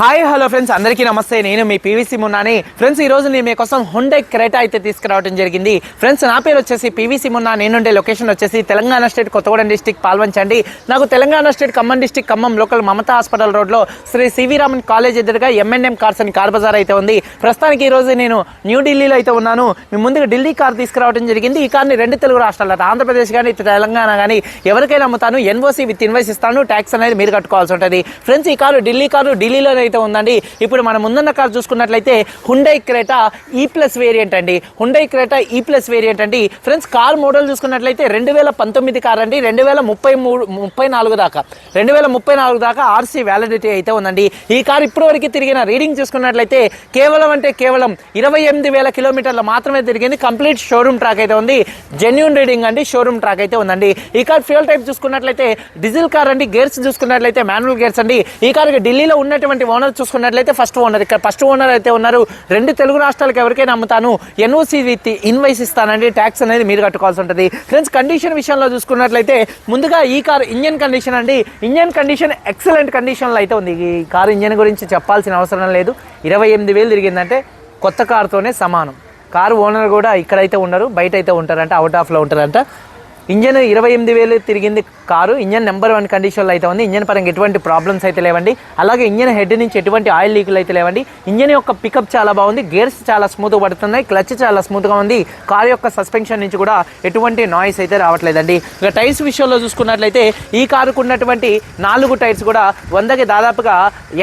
Hi hello friends అందరికీ నమస్తే. నేను మీ పీవీసీ మున్నాని ఫ్రెండ్స్ ఈ రోజు నేను మీకోసం హుండై క్రేటా అయితే తీసుకురావడం జరిగింది. ఫ్రెండ్స్ నా పేరు వచ్చేసి పీవీసీ మున్నా నేనుండే లొకేషన్ వచ్చేసి తెలంగాణ స్టేట్ కొత్తగూడెం డిస్టిక్ పాల్వంచండి. నాకు Telangana state Khammam district Khammam local Mamata hospital రోడ్లో Shri C V Raman college ఎదురుగా ఎంఎన్ఎం కార్స్ అని కార్ బజార్ అయితే ఉంది. ప్రస్తుతానికి ఈ రోజు నేను న్యూఢిల్లీలో అయితే ఉన్నాను. మీ ముందుగా ఢిల్లీ కార్ తీసుకురావడం జరిగింది. ఈ కార్ని రెండు తెలుగు రాష్ట్రాలు ఆంధ్రప్రదేశ్ కానీ తెలంగాణ కానీ ఎవరికైనా అమ్ముతాను. ఎన్ఓసి విత్ ఇన్వైస్ ఇస్తాను. ట్యాక్స్ అనేది మీరు కట్టుకోవాల్సి ఉంటుంది. ఫ్రెండ్స్ ఈ కారు ఢిల్లీ కారు ఢిల్లీలో అయితే ఉందండి ఇప్పుడు మనం ముందున్న కార్ చూసుకున్నట్లయితే Hyundai Creta E plus variant అండి. Hyundai Creta E plus variant అండి. ఫ్రెండ్స్ కార్ మోడల్ చూసుకున్నట్లయితే రెండు వేల పంతొమ్మిది కార్ అండి. రెండు వేల ముప్పై మూడు ముప్పై నాలుగు దాకా. రెండు వేల ముప్పై నాలుగు దాకా ఆర్సీ వ్యాలిడిటీ అయితే ఉందండి. ఈ కార్ ఇప్పటివరకు తిరిగిన రీడింగ్ చూసుకున్నట్లయితే కేవలం అంటే కేవలం ఇరవై ఎనిమిది వేల కిలోమీటర్లు మాత్రమే తిరిగింది. కంప్లీట్ షోరూమ్ ట్రాక్ అయితే ఉంది. జెన్యున్ రీడింగ్ అండి షోరూమ్ ట్రాక్ అయితే ఉందండి. ఈ కార్ ఫ్యూల్ టైప్ చూసుకున్నట్లయితే డీజిల్ కార్ అండి గేర్స్ చూసుకున్నట్లయితే మాన్యువల్ గేర్స్ అండి. ఈ కార్ ఢిల్లీలో ఉన్నటువంటి ఓనర్ చూసుకున్నట్లయితే ఫస్ట్ ఓనర్ ఇక్కడ ఫస్ట్ ఓనర్ అయితే ఉన్నారు. రెండు తెలుగు రాష్ట్రాలకు ఎవరికైనా అమ్ముతాను. ఎన్ఓసి విత్ ఇన్వైస్ ఇస్తానండి. ట్యాక్స్ అనేది మీరు కట్టుకోవాల్సి ఉంటుంది. ఫ్రెండ్స్ కండిషన్ విషయంలో చూసుకున్నట్లయితే ముందుగా ఈ కార్ ఇంజన్ కండిషన్ అండి. ఇంజన్ కండిషన్ ఎక్సలెంట్ కండిషన్లో అయితే ఉంది. ఈ కార్ ఇంజన్ గురించి చెప్పాల్సిన అవసరం లేదు. ఇరవై ఎనిమిది వేలు తిరిగిందంటే కొత్త కారుతోనే సమానం. కారు ఓనర్ కూడా ఇక్కడైతే ఉండరు బయట అయితే ఉంటారంట అవుట్ ఆఫ్లో ఉంటారంట. ఇంజన్ ఇరవై ఎనిమిది వేలు తిరిగింది కారు. ఇంజన్ నెంబర్ వన్ కండిషన్లో అయితే ఉంది. ఇంజన్ పరంగా ఎటువంటి ప్రాబ్లమ్స్ అయితే లేవండి. అలాగే ఇంజన్ హెడ్ నుంచి ఎటువంటి ఆయిల్ లీకులు అయితే లేవండి. ఇంజన్ యొక్క పికప్ చాలా బాగుంది. గేర్స్ చాలా స్మూత్ పడుతున్నాయి. క్లచ్ చాలా స్మూత్గా ఉంది. కార్ యొక్క సస్పెన్షన్ నుంచి కూడా ఎటువంటి నాయిస్ అయితే రావట్లేదండి. ఇక టైర్స్ విషయంలో చూసుకున్నట్లయితే ఈ కారుకు ఉన్నటువంటి నాలుగు టైర్స్ కూడా వందకి దాదాపుగా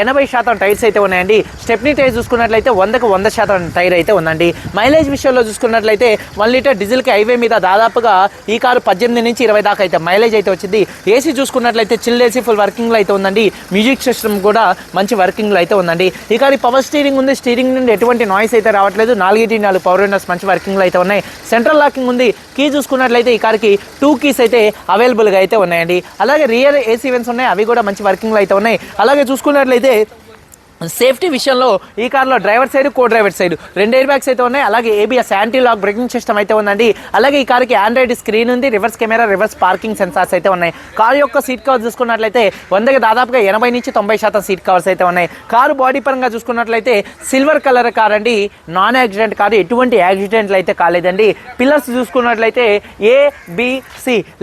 ఎనభై శాతం టైర్స్ అయితే ఉన్నాయండి. స్టెప్నీ టైర్ చూసుకున్నట్లయితే వందకు వంద శాతం టైర్ అయితే ఉందండి. మైలేజ్ విషయంలో చూసుకున్నట్లయితే వన్ లీటర్ డీజిల్కి హైవే మీద దాదాపుగా ఈ కారు పద్దెనిమిది నుంచి ఇరవై దాకా అయితే మైలేజ్ అయితే వచ్చింది. ఏసీ చూసుకున్నట్లయితే చిల్ ఏసీ ఫుల్ వర్కింగ్లో అయితే ఉందండి. మ్యూజిక్ సిస్టమ్ కూడా మంచి వర్కింగ్లో అయితే ఉందండి. ఇక పవర్ స్టీరింగ్ ఉంది. స్టీరింగ్ నుండి ఎటువంటి నాయిస్ అయితే రావట్లేదు. నాలుగిటి నాలుగు పవర్ విండోస్ మంచి వర్కింగ్లో అయితే ఉన్నాయి. సెంట్రల్ లాకింగ్ ఉంది. కీ చూసుకున్నట్లయితే ఈ కార్కి టూ కీస్ అయితే అవైలబుల్గా అయితే ఉన్నాయండి. అలాగే రియర్ ఏసీ వెన్స్ ఉన్నాయి. అవి కూడా మంచి వర్కింగ్లో అయితే ఉన్నాయి. అలాగే చూసుకున్నట్లయితే సేఫ్టీ విషయంలో ఈ కార్లో driver side co driver side. రెండు ఎయిర్ బ్యాగ్స్ అయితే ఉన్నాయి. అలాగే ABS anti lock braking system అయితే ఉందండి. అలాగే ఈ కార్కి ఆండ్రాయిడ్ స్క్రీన్ ఉంది. Reverse camera reverse parking sensors అయితే ఉన్నాయి. కార్ యొక్క సీట్ కవర్ చూసుకున్నట్లయితే వందకి దాదాపుగా ఎనభై నుంచి తొంభై శాతం సీట్ కవర్స్ అయితే ఉన్నాయి. కారు బాడీ పరంగా చూసుకున్నట్లయితే సిల్వర్ కలర్ కార్ అండి. నాన్ యాక్సిడెంట్ కారు ఎటువంటి యాక్సిడెంట్లు అయితే కాలేదండి. పిల్లర్స్ చూసుకున్నట్లయితే ఏ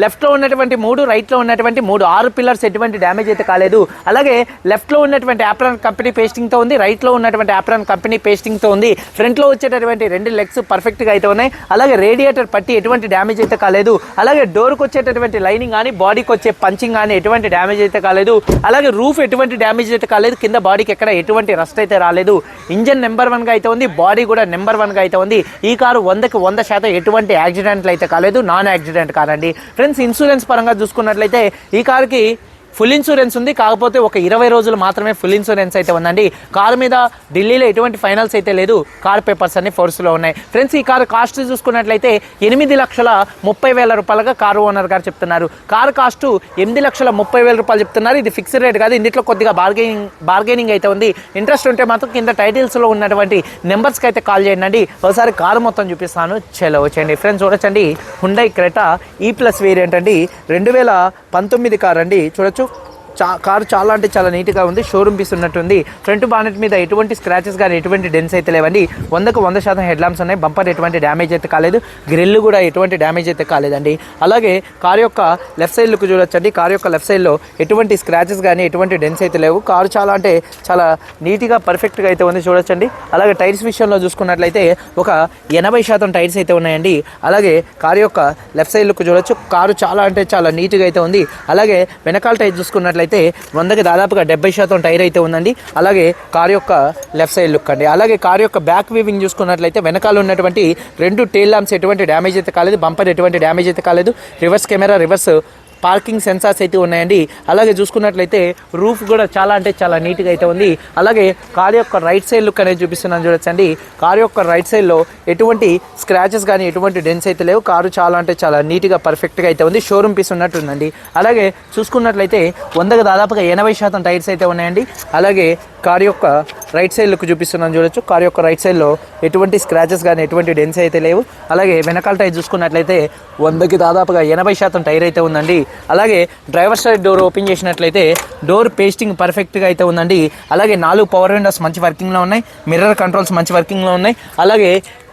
లెఫ్ట్లో ఉన్నటువంటి మూడు రైట్లో ఉన్నటువంటి మూడు. ఆరు పిల్లర్స్ ఎటువంటి డ్యామేజ్ అయితే కాలేదు. అలాగే లెఫ్ట్లో ఉన్నటువంటి యాప్రాన్ కంపెనీ పేస్టింగ్తో ఉంది. రైట్లో ఉన్నటువంటి యాప్రాన్ కంపెనీ పేస్టింగ్తో ఉంది. ఫ్రంట్లో వచ్చేటటువంటి రెండు లెగ్స్ పర్ఫెక్ట్గా అయితే ఉన్నాయి. అలాగే రేడియేటర్ పట్టి ఎటువంటి డ్యామేజ్ అయితే కాలేదు. అలాగే డోర్కి వచ్చేటటువంటి లైనింగ్ కానీ బాడీకి వచ్చే పంచింగ్ కానీ ఎటువంటి డ్యామేజ్ అయితే కాలేదు. అలాగే రూఫ్ ఎటువంటి డ్యామేజ్ అయితే కాలేదు. కింద బాడీకి ఎక్కడ ఎటువంటి రస్ట్ అయితే రాలేదు. ఇంజన్ నెంబర్ వన్గా అయితే ఉంది. బాడీ కూడా నెంబర్ వన్గా అయితే ఉంది. ఈ కారు వందకి వంద శాతం ఎటువంటి యాక్సిడెంట్లు అయితే కాలేదు. నాన్ యాక్సిడెంట్ కారండి ఫ్రెండ్స్ ఇన్సూరెన్స్ పరంగా చూసుకున్నట్లయితే ఈ కారుకి ఫుల్ ఇన్సూరెన్స్ ఉంది. కాకపోతే ఒక ఇరవై రోజులు మాత్రమే ఫుల్ ఇన్సూరెన్స్ అయితే ఉందండి. కారు మీద ఢిల్లీలో ఎటువంటి ఫైనల్స్ అయితే లేదు. కార్ పేపర్స్ అన్ని ఫోర్స్లో ఉన్నాయి. ఫ్రెండ్స్ ఈ కారు కాస్ట్ చూసుకున్నట్లయితే ఎనిమిది లక్షల ముప్పై వేల రూపాయలుగా కారు ఓనర్ గారు చెప్తున్నారు. కారు కాస్ట్ ఎనిమిది లక్షల ముప్పై వేల రూపాయలు చెప్తున్నారు. ఇది ఫిక్స్డ్ రేట్ కాదు. ఇందులో కొద్దిగా బార్గెనింగ్ బార్గెనింగ్ అయితే ఉంది. ఇంట్రెస్ట్ ఉంటే మాత్రం కింద టైటిల్స్లో ఉన్నటువంటి నెంబర్స్కి అయితే కాల్ చేయండి ఒకసారి కారు మొత్తం చూపిస్తాను. చలో వచ్చేయండి. ఫ్రెండ్స్ చూడొచ్చండి. Hyundai Creta E plus variant అండి. రెండు వేల పంతొమ్మిది కార్ అండి చూడొచ్చు. చా కారు చాలా అంటే చాలా నీట్గా ఉంది షోరూమ్ పీస్ ఉన్నట్టుంది. ఫ్రంట్ బానెట్ మీద ఎటువంటి స్క్రాచెస్ కానీ ఎటువంటి డెన్స్ అయితే లేవండి. వందకు వంద శాతం హెడ్ ల్యాంప్స్ ఉన్నాయి. బంపర్ ఎటువంటి డ్యామేజ్ అయితే కాలేదు. గ్రిల్ కూడా ఎటువంటి డ్యామేజ్ అయితే కాలేదండి. అలాగే కారు యొక్క లెఫ్ట్ సైడ్ లుక్ చూడొచ్చండి. కారు యొక్క లెఫ్ట్ సైడ్లో ఎటువంటి స్క్రాచెస్ కానీ ఎటువంటి డెన్స్ అయితే లేవు. కారు చాలా అంటే చాలా నీట్గా పర్ఫెక్ట్గా అయితే ఉంది చూడొచ్చండి. అలాగే టైర్స్ విషయంలో చూసుకున్నట్లయితే ఒక ఎనభై శాతం టైర్స్ అయితే ఉన్నాయండి. అలాగే కారు యొక్క లెఫ్ట్ సైడ్ లుక్ చూడొచ్చు. కారు చాలా అంటే చాలా నీట్గా అయితే ఉంది. అలాగే వెనకాల టైర్ చూసుకున్నట్లయితే వందకి దాదాపుగా డెబ్బై శాతం టైర్ అయితే ఉందండి. అలాగే కార్ యొక్క లెఫ్ట్ సైడ్ లుక్ అండి. అలాగే కార్ యొక్క బ్యాక్ వీవింగ్ చూసుకున్నట్లయితే వెనకాల ఉన్నటువంటి రెండు టేల్ లాంప్స్ ఎటువంటి డ్యామేజ్ అయితే కాలేదు బంపర్ ఎటువంటి డ్యామేజ్ అయితే కాలేదు. Reverse camera reverse parking sensors అయితే ఉన్నాయండి. అలాగే చూసుకున్నట్లయితే రూఫ్ కూడా చాలా అంటే చాలా నీట్గా అయితే ఉంది. అలాగే కార్ యొక్క రైట్ సైడ్ లుక్ అనేది చూపిస్తున్నాను చూడొచ్చండి కార్ యొక్క రైట్ సైడ్లో ఎటువంటి స్క్రాచెస్ కానీ ఎటువంటి డెన్స్ అయితే లేవు. కారు చాలా అంటే చాలా నీట్గా పర్ఫెక్ట్గా అయితే ఉంది. షోరూమ్ పీస్ ఉన్నట్టు ఉందండి అలాగే చూసుకున్నట్లయితే వందకు దాదాపుగా ఎనభై శాతం టైర్స్ అయితే ఉన్నాయండి. అలాగే కార్ యొక్క రైట్ సైడ్ లుక్ చూపిస్తున్నాను చూడొచ్చు. కార్ యొక్క రైట్ సైడ్లో ఎటువంటి స్క్రాచెస్ కానీ ఎటువంటి డెన్స్ అయితే లేవు. అలాగే వెనకాల టైర్ చూసుకున్నట్లయితే వందకి దాదాపుగా ఎనభై శాతం టైర్ అయితే ఉందండి. అలాగే డ్రైవర్ సైడ్ డోర్ ఓపెన్ చేసినట్లయితే డోర్ పేస్టింగ్ పర్ఫెక్ట్గా అయితే ఉందండి. అలాగే నాలుగు పవర్ విండోస్ మంచి వర్కింగ్లో ఉన్నాయి. మిర్రర్ కంట్రోల్స్ మంచి వర్కింగ్లో ఉన్నాయి. అలాగే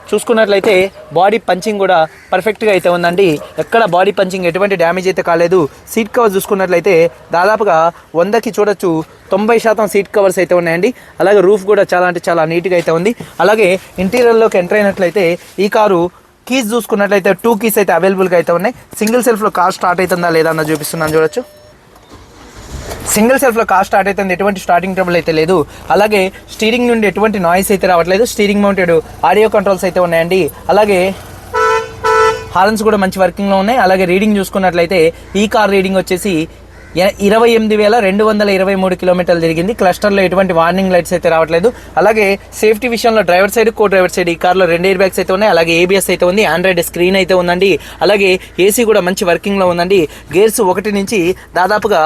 చూసుకున్నట్లయితే బాడీ పంచింగ్ కూడా పర్ఫెక్ట్గా అయితే ఉందండి. ఎక్కడ బాడీ పంచింగ్ ఎటువంటి డ్యామేజ్ అయితే కాలేదు. సీట్ కవర్ చూసుకున్నట్లయితే దాదాపుగా వందకి చూడొచ్చు తొంభై శాతం సీట్ కవర్స్ అయితే ఉన్నాయండి. అలాగే రూఫ్ కూడా చాలా అంటే చాలా నీట్గా అయితే ఉంది. అలాగే ఇంటీరియర్లోకి ఎంటర్ అయినట్లయితే ఈ కారు కీస్ చూసుకున్నట్లయితే టూ కీస్ అయితే అవైలబుల్గా అయితే ఉన్నాయి. సింగిల్ సెల్ఫ్లో కార్ స్టార్ట్ అవుతుందా లేదా అన్న చూపిస్తున్నాను చూడొచ్చు. సింగిల్ సెల్ఫ్లో కార్ స్టార్ట్ అవుతుంది ఎటువంటి స్టార్టింగ్ ట్రబుల్ అయితే లేదు. అలాగే స్టీరింగ్ నుండి ఎటువంటి నాయిస్ అయితే రావట్లేదు. స్టీరింగ్ మౌంటెడ్ ఆడియో కంట్రోల్స్ అయితే ఉన్నాయండి. అలాగే హార్న్స్ కూడా మంచి వర్కింగ్లో ఉన్నాయి. అలాగే రీడింగ్ చూసుకున్నట్లయితే ఈ కార్ రీడింగ్ వచ్చేసి ఇరవై ఎనిమిది వేల రెండు వందల ఇరవై మూడు కిలోమీటర్లు తిరిగింది. క్లస్టర్లో ఎటువంటి వార్నింగ్ లైట్స్ అయితే రావట్లేదు. అలాగే సేఫ్టీ విషయంలో driver side co driver side ఈ కార్లో రెండు ఎయిర్ బ్యాగ్స్ అయితే ఉన్నాయి. అలాగే ఏబిఎస్ అయితే ఉంది. ఆండ్రాయిడ్ స్క్రీన్ అయితే ఉందండి. అలాగే ఏసీ కూడా మంచి వర్కింగ్లో ఉందండి. గేర్స్ ఒకటి నుంచి దాదాపుగా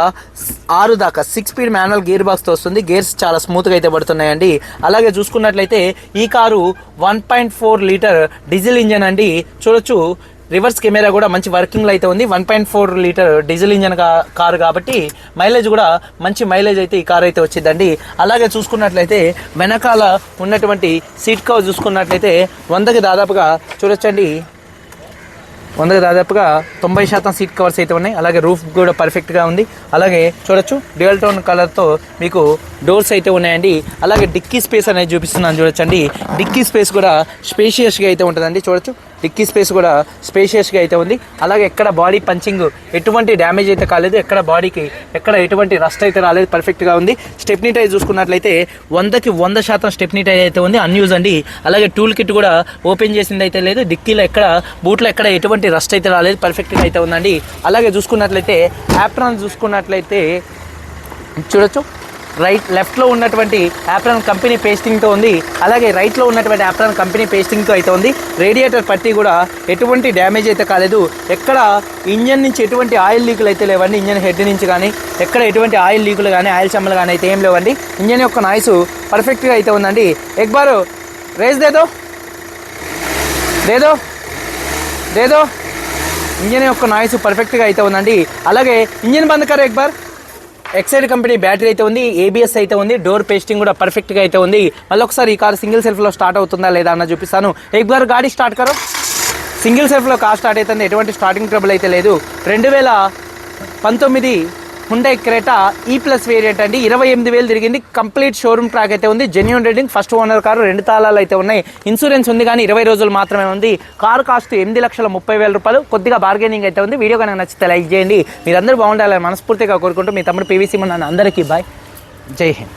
ఆరు దాకా సిక్స్ స్పీడ్ మాన్యువల్ గేర్ బాక్స్తో వస్తుంది. గేర్స్ చాలా స్మూత్గా అయితే పడుతున్నాయండి. అలాగే చూసుకున్నట్లయితే ఈ car one point four litre diesel engine అండి. చూడొచ్చు రివర్స్ కెమెరా కూడా మంచి వర్కింగ్లో అయితే ఉంది. One point four litre diesel engine car కాబట్టి మైలేజ్ కూడా మంచి మైలేజ్ అయితే ఈ కారు అయితే వచ్చిందండి. అలాగే చూసుకున్నట్లయితే వెనకాల ఉన్నటువంటి సీట్ కవర్ చూసుకున్నట్లయితే వందకి దాదాపుగా చూడొచ్చండి. వందకి దాదాపుగా తొంభై శాతం సీట్ కవర్స్ అయితే ఉన్నాయి. అలాగే రూఫ్ కూడా పర్ఫెక్ట్గా ఉంది. అలాగే చూడొచ్చు డ్యూయల్ టోన్ కలర్తో మీకు డోర్స్ అయితే ఉన్నాయండి. అలాగే డిక్కీ స్పేస్ అనేది చూపిస్తున్నాను చూడొచ్చండి. డిక్కీ స్పేస్ కూడా స్పేషియస్గా అయితే ఉంటుందండి. చూడొచ్చు. డిక్కీ స్పేస్ కూడా స్పేషియస్గా అయితే ఉంది. అలాగే ఎక్కడ బాడీ పంచింగ్ ఎటువంటి డ్యామేజ్ అయితే కాలేదు ఎక్కడ బాడీకి ఎక్కడ ఎటువంటి రస్ట్ అయితే రాలేదు పర్ఫెక్ట్గా ఉంది. స్టెప్నీ టైర్ చూసుకున్నట్లయితే వందకి వంద శాతం స్టెప్నీ టైర్ అయితే ఉంది. అన్యూజ్ అండి. అలాగే టూల్ కిట్ కూడా ఓపెన్ చేసింది అయితే లేదు. డిక్కీలో ఎక్కడ బూట్లో ఎక్కడ ఎటువంటి రస్ట్ అయితే రాలేదు పర్ఫెక్ట్గా అయితే ఉందండి. అలాగే చూసుకున్నట్లయితే యాప్ట్రాన్ చూసుకున్నట్లయితే చూడొచ్చు. రైట్ లెఫ్ట్లో ఉన్నటువంటి యాప్రాన్ కంపెనీ పేస్టింగ్తో ఉంది. అలాగే రైట్లో ఉన్నటువంటి యాప్రాన్ కంపెనీ పేస్టింగ్తో అయితే ఉంది. రేడియేటర్ పట్టి కూడా ఎటువంటి డ్యామేజ్ అయితే కాలేదు. ఎక్కడ ఇంజన్ నుంచి ఎటువంటి ఆయిల్ లీకులు అయితే లేవండి. ఇంజన్ హెడ్ నుంచి కానీ ఎక్కడ ఎటువంటి ఆయిల్ లీకులు కానీ ఆయిల్ చెమ్మలు కానీ అయితే ఏం లేవండి. ఇంజన్ యొక్క నాయిస్ పర్ఫెక్ట్గా అయితే ఉందండి. ఎక్బారు రేస్ దేదో. దేదో. దేదో. ఇంజన్ యొక్క నాయిస్ పర్ఫెక్ట్గా అయితే ఉందండి. అలాగే ఇంజన్ బంద్ కారు ఎక్బార్. ఎక్సైడ్ కంపెనీ బ్యాటరీ అయితే ఉంది ఏబిఎస్ అయితే ఉంది డోర్ పేస్టింగ్ కూడా పర్ఫెక్ట్గా అయితే ఉంది. మళ్ళీ ఒకసారి ఈ కార్ సింగిల్ సెల్ఫ్లో స్టార్ట్ అవుతుందా లేదా అన్న చూపిస్తాను. ఎక్ బార్ గాడి స్టార్ట్ కరో. సింగిల్ సెల్ఫ్లో కార్ స్టార్ట్ అవుతుంది ఎటువంటి స్టార్టింగ్ ట్రబుల్ అయితే లేదు. రెండు వేల పంతొమ్మిది Hyundai Creta E plus variant అండి. ఇరవై ఎనిమిది వేలు తిరిగింది. కంప్లీట్ షోరూమ్ ట్రాక్ అయితే ఉంది. Genuine rating first owner car రెండు తాళాలు అయితే ఉన్నాయి. ఇన్సూరెన్స్ ఉంది కానీ ఇరవై రోజులు మాత్రమే ఉంది. కారు కాస్ట్ ఎనిమిది లక్షల ముప్పై వేల రూపాయలు. కొద్దిగా బార్గెనింగ్ అయితే ఉంది. వీడియో కనుక నచ్చితే లైక్ చేయండి. మీరందరూ బాగుండాలని మనస్ఫూర్తిగా కోరుకుంటూ మీ తమ్ముడు పీవీసీ మన అందరికీ బాయ్ జై హింద్.